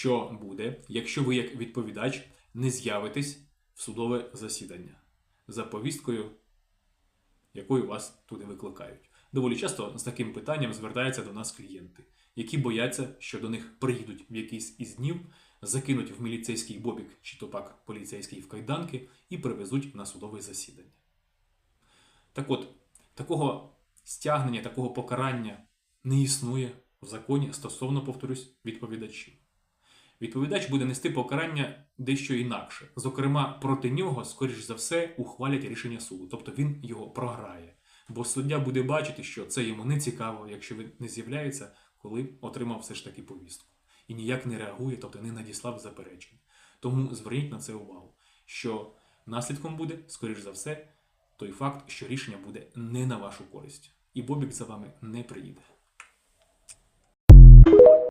що буде, якщо ви як відповідач не з'явитесь в судове засідання за повісткою, якою вас туди викликають. Доволі часто з таким питанням звертаються до нас клієнти, які бояться, що до них приїдуть в якийсь із днів, закинуть в міліцейський бобік чи то пак поліцейський в кайданки і привезуть на судове засідання. Так от, такого стягнення, такого покарання не існує в законі стосовно, повторюсь, відповідачів. Відповідач буде нести покарання дещо інакше. Зокрема, проти нього, скоріш за все, ухвалять рішення суду, тобто він його програє. Бо суддя буде бачити, що це йому не цікаво, якщо він не з'являється, коли отримав все ж таки повістку. І ніяк не реагує, тобто не надіслав заперечень. Тому зверніть на це увагу, що наслідком буде, скоріш за все, той факт, що рішення буде не на вашу користь, і Бобік за вами не приїде.